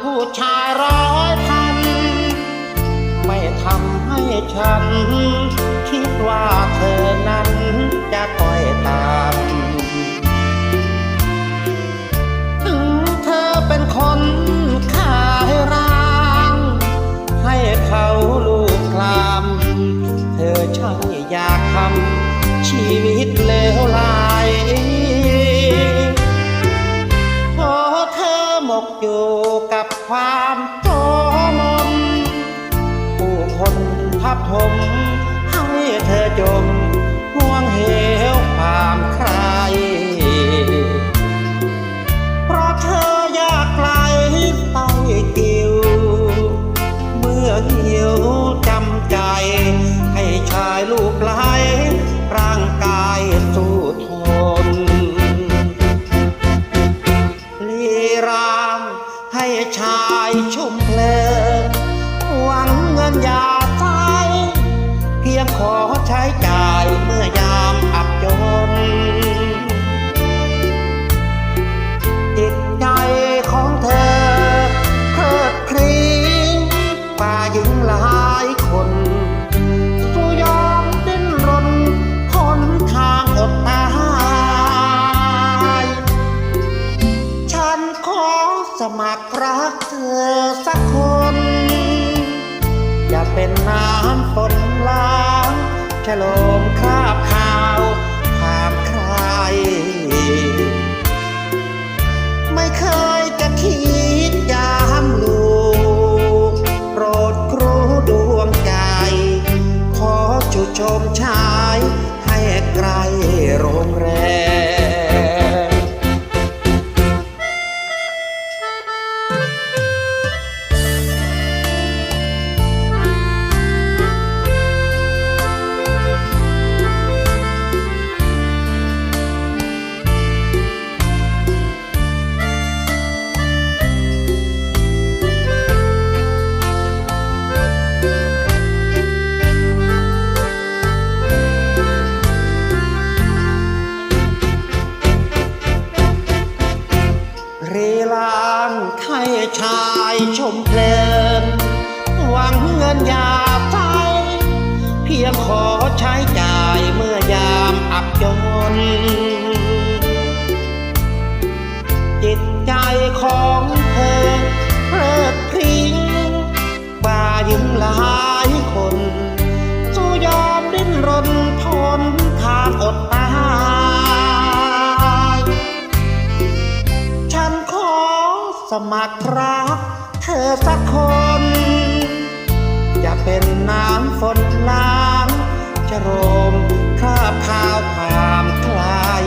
ผู้ชายร้อยพัน ไม่ทำให้ฉัน คิดว่าเธอนั้นจะคอ ความโจมมผู้คนทับถมให้เธอจมห่วงเหวความใคร เพราะเธอยากไกลไปกิว เมื่อเหี่ยว เงินยาใจเพียงขอใช้จ่ายเมื่อยามอับจน จิตใจของเธอเคลิดคลีป่าหญิงหลายคนสู้ยอมดิ้นรนทนทางอดตาย ฉันขอสมัครรักเธอสักคน เป็นน้ำฝนล้างฉโล วังเงินยาใจเพียงขอใช้จ่ายเมื่อยามอับจน จิตใจของเธอเพลิดพริ้งกว่าหญิงหลายคนสู้ยอมดิ้นรนทนทานอดตายฉันขอสมัครรักเธอสักคน น้ำฝนล้างจะโรมข้าพาวความคลาย